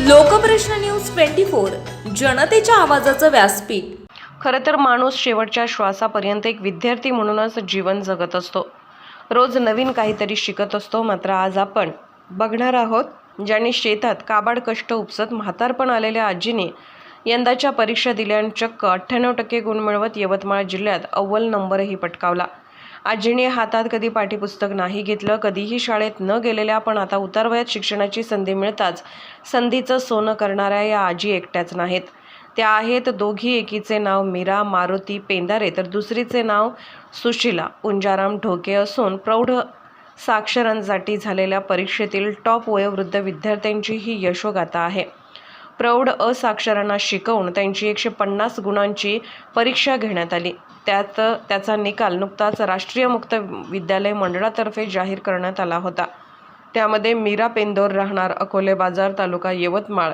Lokprashna news twenty four जनतेच्या आवाजाचं व्यासपीठ. खरं तर माणूस शेवटच्या श्वासापर्यंत एक विद्यार्थी म्हणूनच जीवन जगत असतो. रोज नवीन काहीतरी शिकत असतो मात्र आज आपण बघणार आहोत ज्यांनी शेतात काबाड कष्ट उपसत म्हातारपण आलेल्या आजीने यंदाच्या परीक्षा दिल्या चक्क अठ्ठ्याण्णव टक्के गुण मिळवत यवतमाळ जिल्ह्यात अव्वल नंबरही पटकावला. आजीने हातात कधी पाठ्यपुस्तक नाही घेतलं कधीही शाळेत न गेलेल्या पण आता उतारवयात शिक्षणाची संधी मिळताच संधीचं सोनं करणाऱ्या या आजी एकट्याच नाहीत. त्या आहेत दोघी एकीचे नाव मीरा मारुती पेंदारे तर दुसरीचे नाव सुशिला. पुंजाराम ढोके असून प्रौढ साक्षरांसाठी झालेल्या परीक्षेतील टॉप वयोवृद्ध विद्यार्थ्यांची ही यशोगाथा आहे. प्रौढ असाक्षरांना शिकवून त्यांची एकशे पन्नास गुणांची परीक्षा घेण्यात आली. त्यात त्याचा निकाल नुकताच राष्ट्रीय मुक्त विद्यालय मंडळातर्फे जाहीर करण्यात आला होता. त्यामध्ये मीरा पेंदोर राहणार अकोले बाजार तालुका यवतमाळ.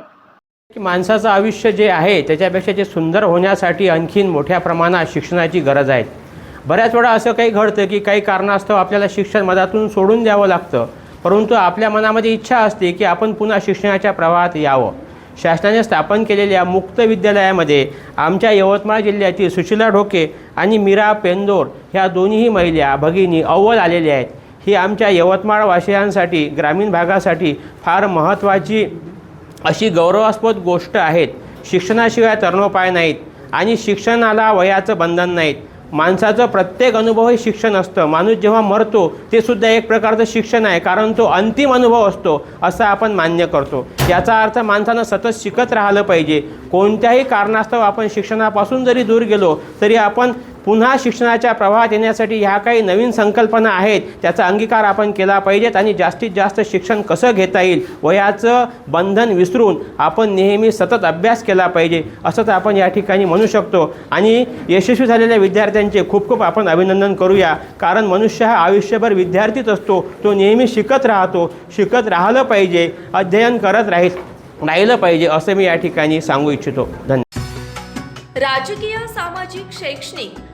माणसाचं आयुष्य जे आहे त्याच्यापेक्षा जे सुंदर होण्यासाठी आणखीन मोठ्या प्रमाणात शिक्षणाची गरज आहे. बऱ्याच वेळा असं काही घडतं की काही कारणास्तव आपल्याला शिक्षण मधातून सोडून द्यावं लागतं. परंतु आपल्या मनामध्ये इच्छा असते की आपण पुन्हा शिक्षणाच्या प्रवाहात यावं. शासनाने स्थापन केलेल्या मुक्त विद्यालयामध्ये आमच्या यवतमाळ जिल्ह्यातील सुशिला ढोके आणि मीरा पेंदोर ह्या दोन्हीही महिला भगिनी अव्वल आलेल्या आहेत. ही आमच्या यवतमाळ वासियांसाठी ग्रामीण भागासाठी फार महत्त्वाची अशी गौरवास्पद गोष्ट आहेत. शिक्षणाशिवाय तरणोपाय नाहीत आणि शिक्षणाला वयाचं बंधन नाहीत. माणसाचं प्रत्येक अनुभव हे शिक्षण असतं. माणूस जेव्हा मरतो ते सुद्धा एक प्रकारचं शिक्षण आहे कारण तो अंतिम अनुभव असतो असं आपण मान्य करतो. याचा अर्थ माणसानं सतत शिकत राहिलं पाहिजे. कोणत्याही कारणास्तव आपण शिक्षणापासून जरी दूर गेलो तरी आपण पुन्हा शिक्षणाच्या प्रवाहात येण्यासाठी ह्या काही नवीन संकल्पना आहेत त्याचा अंगीकार आपण केला पाहिजेत आणि जास्तीत जास्त शिक्षण कसं घेता येईल वयाचं बंधन विसरून आपण नेहमी सतत अभ्यास केला पाहिजे असंच आपण या ठिकाणी म्हणू शकतो. आणि यशस्वी झालेल्या विद्यार्थ्यांचे खूप खूप आपण अभिनंदन करूया कारण मनुष्य हा आयुष्यभर विद्यार्थीच असतो तो नेहमी शिकत राहतो शिकत राहिलं पाहिजे अध्ययन करत राहील राहिलं पाहिजे असं मी या ठिकाणी सांगू इच्छितो. धन्यवाद राजकीय सामाजिक शैक्षणिक